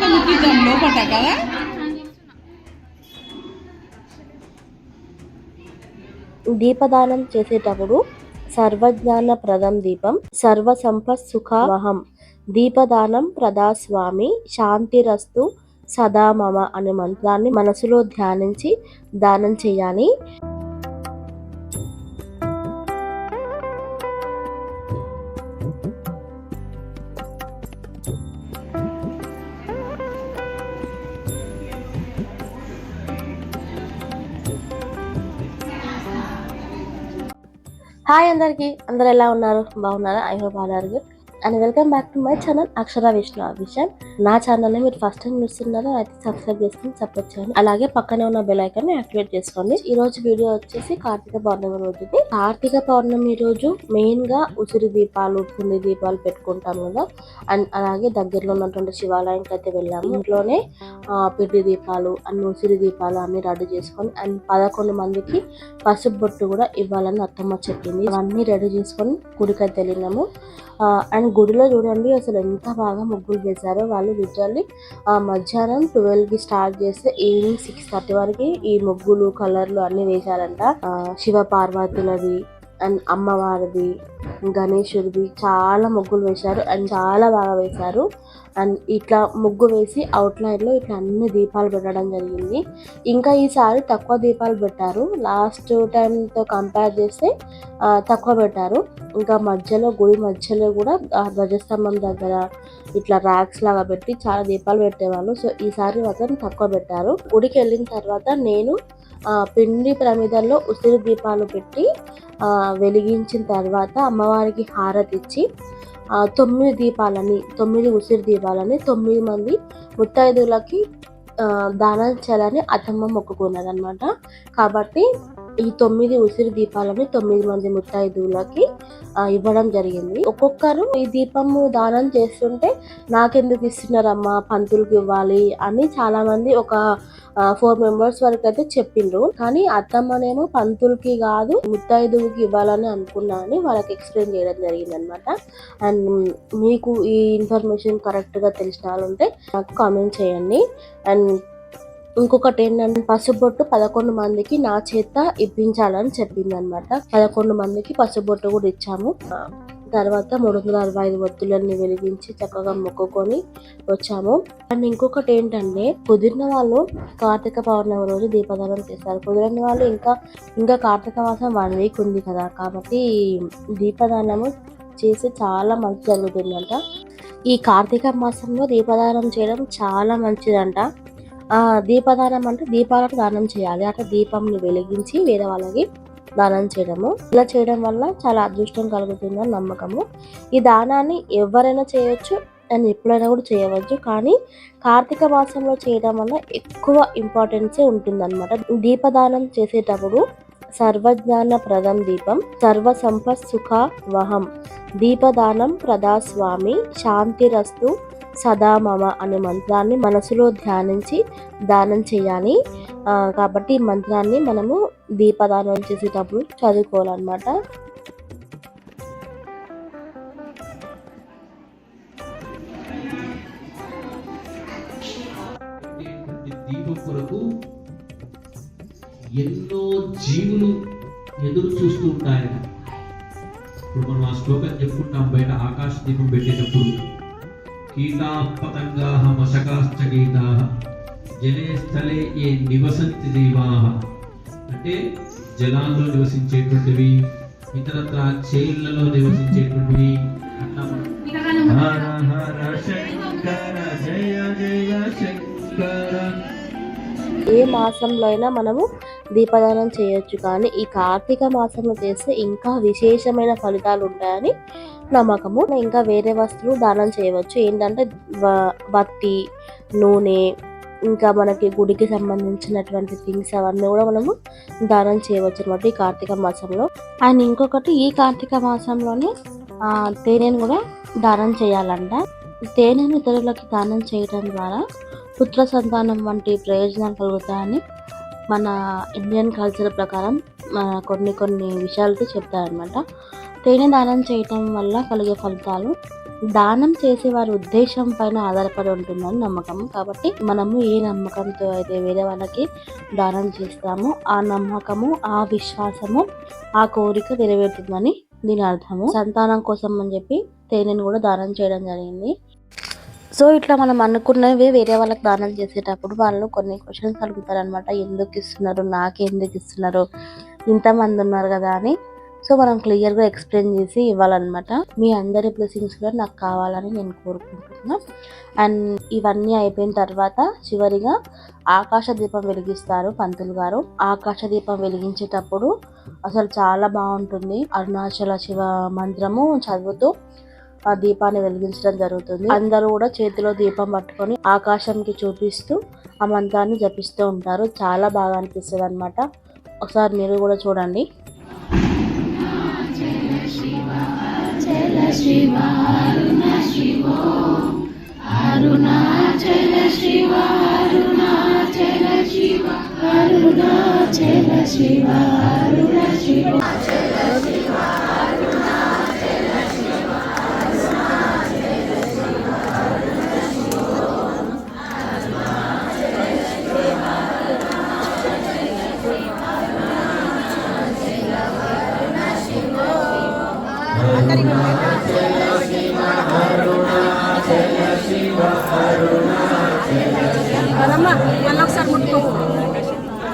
అయినాక ముట్టిద్దాం లోపట కదా? దీపదానం చేసేటప్పుడు సర్వజ్ఞాన ప్రదం దీపం సర్వ సంపత్ సుఖావహం దీపదానం ప్రదాస్వామి శాంతిరస్తు సదా మమ అనే మంత్రాన్ని మనసులో ధ్యానించి దానం చేయాలి. హాయ్ అందరికి. అందరు ఎలా ఉన్నారు? బాగున్నారా? I hope all are good. And welcome back to my channel Akshara Vishnu Abhishan. నా ఛానల్ని మీరు ఫస్ట్ టైం చూస్తున్నారో అయితే సబ్స్క్రైబ్ చేసుకుని సపోర్ట్ చేయండి. అలాగే పక్కనే ఉన్న బెల్ ఐకాన్ యాక్టివేట్ చేసుకోండి. ఈ రోజు వీడియో వచ్చేసి కార్తీక పౌర్ణమి రోజుది కార్తీక పౌర్ణమి రోజు మెయిన్గా ఉసిరి దీపాలు పుండి దీపాలు పెట్టుకుంటాం కదా. అండ్ అలాగే దగ్గరలో ఉన్నటువంటి శివాలయంకి అయితే వెళ్ళాము. ఇంట్లోనే పిండి దీపాలు అండ్ ఉసిరి దీపాలు అన్ని రెడీ చేసుకొని అండ్ పదకొండు మందికి పసుపు బొట్టు కూడా ఇవ్వాలని అత్తమ్మ చెప్పింది. అవన్నీ రెడీ చేసుకొని గుడికి వెళ్ళినాము అండ్ గుడిలో చూడండి అసలు ఎంత బాగా ముగ్గులు వేశారో. వాళ్ళు లిటరల్లీ మధ్యాహ్నం ట్వెల్వ్కి స్టార్ట్ చేస్తే ఈవినింగ్ సిక్స్ థర్టీ వరకు ఈ ముగ్గులు కలర్లు అన్ని వేశారంట. శివ పార్వతులవి అండ్ అమ్మవారిది గణేశుడిది చాలా ముగ్గులు వేశారు అండ్ చాలా బాగా వేశారు. అండ్ ఇట్లా ముగ్గు వేసి అవుట్లైన్లో ఇట్లా అన్ని దీపాలు పెట్టడం జరిగింది. ఇంకా ఈసారి తక్కువ దీపాలు పెట్టారు. లాస్ట్ టైంతో కంపేర్ చేస్తే తక్కువ పెట్టారు. ఇంకా మధ్యలో గుడి మధ్యలో కూడా ధ్వజస్తంభం దగ్గర ఇట్లా ర్యాక్స్ లాగా పెట్టి చాలా దీపాలు పెట్టేవాళ్ళు. సో ఈసారి మాత్రం తక్కువ పెట్టారు. గుడికి వెళ్ళిన తర్వాత నేను పిండి ప్రమిదల్లో ఉసిరి దీపాలు పెట్టి వెలిగించిన తర్వాత అమ్మవారికి హారతి ఇచ్చి తొమ్మిది దీపాలని తొమ్మిది ఉసిరి దీపాలని తొమ్మిది మంది ముత్తైదులకి దానం చేయాలని అతమ్మ మొక్కుకున్నారనమాట కాబట్టి ఈ తొమ్మిది ఉసిరి దీపాలని తొమ్మిది మంది ముత్తైదువులకి ఇవ్వడం జరిగింది. ఒక్కొక్కరు ఈ దీపము దానం చేస్తుంటే నాకెందుకు ఇస్తున్నారమ్మా? పంతులకి ఇవ్వాలి అని చాలా మంది ఒక ఫోర్ మెంబర్స్ వరకు అయితే చెప్పిండ్రు కానీ అత్తమ్మనేమో పంతులకి కాదు ముత్తైదువుకి ఇవ్వాలని అనుకున్నా అని వాళ్ళకి ఎక్స్ప్లెయిన్ చేయడం జరిగింది అనమాట అండ్ మీకు ఈ ఇన్ఫర్మేషన్ కరెక్ట్గా తెలిసిన వాళ్ళు ఉంటే నాకు కామెంట్ చేయండి. అండ్ ఇంకొకటి ఏంటంటే పసుబొట్టు పదకొండు మందికి నా చేత ఇప్పించాలని చెప్పింది అనమాట పదకొండు మందికి పసుబొట్టు కూడా ఇచ్చాము. తర్వాత మూడు వందల అరవై ఐదు ఒత్తులన్నీ వెలిగించి చక్కగా మొక్కుకొని వచ్చాము. అండ్ ఇంకొకటి ఏంటంటే కుదిరిన వాళ్ళు కార్తీక పౌర్ణమి రోజు దీపదానం చేస్తారు. కుదిరిన వాళ్ళు ఇంకా ఇంకా కార్తీక మాసం వన్ వీక్ ఉంది కదా. కాబట్టి దీపదానము చేసి చాలా మంచి జరుగుతుందంట. ఈ కార్తీక మాసంలో దీపదానం చేయడం చాలా మంచిదంట. దీపదానం అంటే దీపాలకు దానం చేయాలి. అట్లా దీపంని వెలిగించి వేరే వాళ్ళకి దానం చేయడము. ఇలా చేయడం వల్ల చాలా అదృష్టం కలుగుతుందని నమ్మకము. ఈ దానాన్ని ఎవరైనా చేయొచ్చు అండ్ ఎప్పుడైనా కూడా చేయవచ్చు. కానీ కార్తీక మాసంలో చేయడం వల్ల ఎక్కువ ఇంపార్టెన్సే ఉంటుందన్నమాట. దీపదానం చేసేటప్పుడు సర్వజ్ఞాన ప్రదం దీపం సర్వ సంపత్ సుఖ వహం దీపదానం ప్రదాస్వామి శాంతిరస్తు సదా మమ అనే మంత్రాన్ని మనసులో ధ్యానించి దానం చేయాలి. కాబట్టి ఈ మంత్రాన్ని మనము దీపదానం చేసేటప్పుడు చదువుకోవాలన్నమాట. కొరకు ఎన్నో జీవులు ఎదురు చూస్తూ ఉంటాయట ఇప్పుడు మనం ఆ శ్లోకం చెప్పుకుంటాం బయట ఆకాశ దీపం పెట్టేటప్పుడు. కీటా పతంగా మశకాశ్చ గీతా జలే స్థలే ఏ నివసంతి దేవా అంటే జలాల్లో నివసించేటువంటివి ఇతరత్ర చేళ్ళలో నివసించేటువంటివి. అట్లా మనం హర హర శంకర జయ జయ శంకర. ఏ మాసంలో అయినా మనము దీపదానం చేయొచ్చు. కానీ ఈ కార్తీక మాసంలో చేస్తే ఇంకా విశేషమైన ఫలితాలు ఉంటాయని నమ్మకము. ఇంకా వేరే వస్తువులు దానం చేయవచ్చు. ఏంటంటే బత్తి నూనె ఇంకా మనకి గుడికి సంబంధించినటువంటి థింగ్స్ అవన్నీ కూడా మనము దానం చేయవచ్చు అనమాట ఈ కార్తీక మాసంలో. అండ్ ఇంకొకటి ఈ కార్తీక మాసంలోనే తేనెను కూడా దానం చేయాలంట. తేనెను ఇతరులకి దానం చేయడం ద్వారా పుత్ర సంతానం వంటి ప్రయోజనాలు కలుగుతాయని మన ఇండియన్ కల్చర్ ప్రకారం మన కొన్ని కొన్ని విషయాలతో చెప్తారనమాట తేనె దానం చేయటం వల్ల కలిగే ఫలితాలు దానం చేసే వారి ఉద్దేశం పైన ఆధారపడి ఉంటుందని నమ్మకం. కాబట్టి మనము ఏ నమ్మకంతో అయితే వేరే వాళ్ళకి దానం చేస్తామో ఆ నమ్మకము ఆ విశ్వాసము ఆ కోరిక నెరవేరుతుందని దీని అర్థము. సంతానం కోసం అని చెప్పి తేనెను కూడా దానం చేయడం జరిగింది. సో ఇట్లా మనం అనుకున్నవి వేరే వాళ్ళకి దానం చేసేటప్పుడు వాళ్ళు కొన్ని క్వశ్చన్స్ అడుగుతారు అనమాట ఎందుకు ఇస్తున్నారు? నాకు ఎందుకు ఇస్తున్నారు? ఇంతమంది ఉన్నారు కదా అని. సో మనం క్లియర్గా ఎక్స్ప్లెయిన్ చేసి ఇవ్వాలన్నమాట. మీ అందరి బ్లెస్సింగ్స్ కూడా నాకు కావాలని నేను కోరుకుంటున్నా. అండ్ ఇవన్నీ అయిపోయిన తర్వాత చివరిగా ఆకాశ దీపం వెలిగిస్తారు పంతులు గారు. ఆకాశ దీపం వెలిగించేటప్పుడు అసలు చాలా బాగుంటుంది. అరుణాచల శివ మంత్రము చదువుతూ ఆ దీపాన్ని వెలిగించడం జరుగుతుంది. అందరూ కూడా చేతిలో దీపం పట్టుకొని ఆకాశంకి చూపిస్తూ ఆ మంత్రాన్ని జపిస్తూ ఉంటారు. చాలా బాగా అనిపిస్తుంది అనమాట ఒకసారి మీరు కూడా చూడండి. కదమ్మా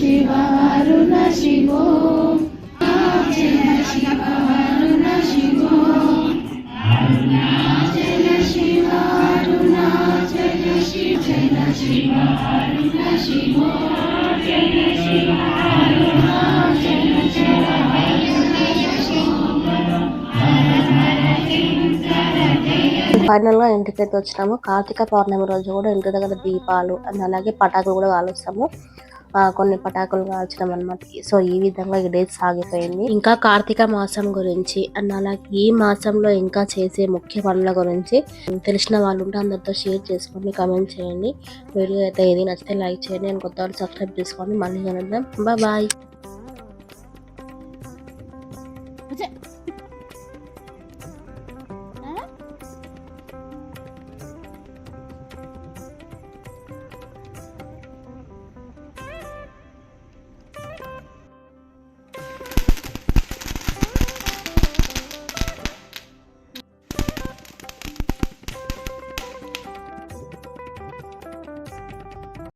నేను ముట్టుకుంటాను ఫైనల్గా ఇంటికైతే వచ్చినాము. కార్తీక పౌర్ణమి రోజు కూడా ఇంటి దగ్గర దీపాలు అండ్ అలాగే పటాకులు కూడా కాలుస్తాము. కొన్ని పటాకులు కాల్చడం అనమాట సో ఈ విధంగా ఈ డేట్ సాగిపోయింది. ఇంకా కార్తీక మాసం గురించి అండ్ అలాగే ఈ మాసంలో ఇంకా చేసే ముఖ్య పనుల గురించి తెలిసిన వాళ్ళు ఉంటే అందరితో షేర్ చేసుకోండి కమెంట్ చేయండి. వీడియో అయితే ఏది నచ్చితే లైక్ చేయండి అండ్ కొత్త వాళ్ళు సబ్స్క్రైబ్ చేసుకోండి. మళ్ళీ కలుద్దాం. బాయ్